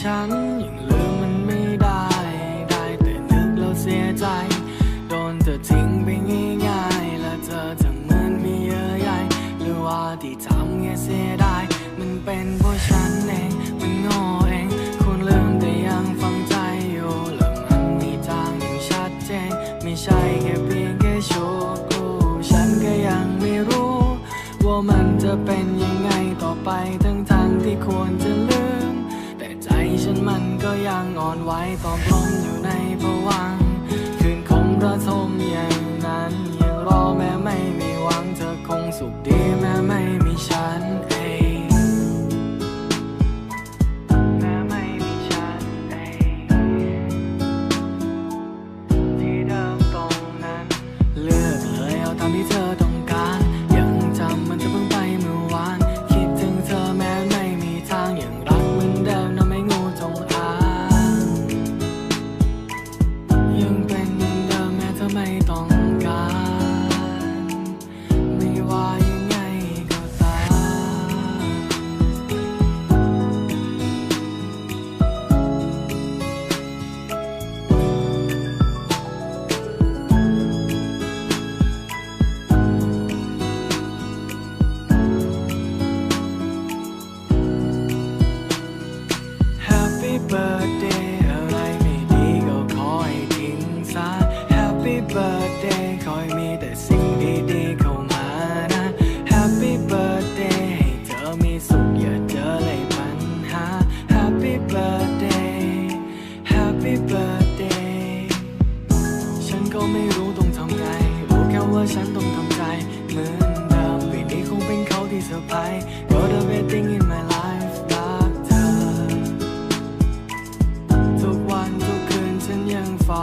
ฉันยังลืมมันไม่ได้ ได้แต่นึกแล้วเสียใจ โดนเธอทิ้งไปง่ายๆ และเธอจะเหมือนมีเยอะใหญ่หรือว่าที่ทำแค่เสียดายมันเป็นเพราะฉันเองมันโง่เองคุณลืมแต่ยังฟังใจอยู่และมันมีทางอย่างชัดเจน ไม่ใช่แค่เพียงแค่โชว์กูฉันก็ยังไม่รู้ ว่ามัน ยังอ่อนไหวตอบลมอยู่ในผวังคืนคมระทมอย่างนั้น ยังรอแม้ไม่มีหวังเธอคงสุขดีแม้ไม่มีฉันเอง ไม่รู้ต้องทำไงรู้แค่ว่าฉันต้องทำใจเหมือนเดิมปีนี้คงเป็นเขาที่เธอร์ไพรส์ You're the best thing in my life รักเธอทุกวันทุกคืนฉันยังเฝ้า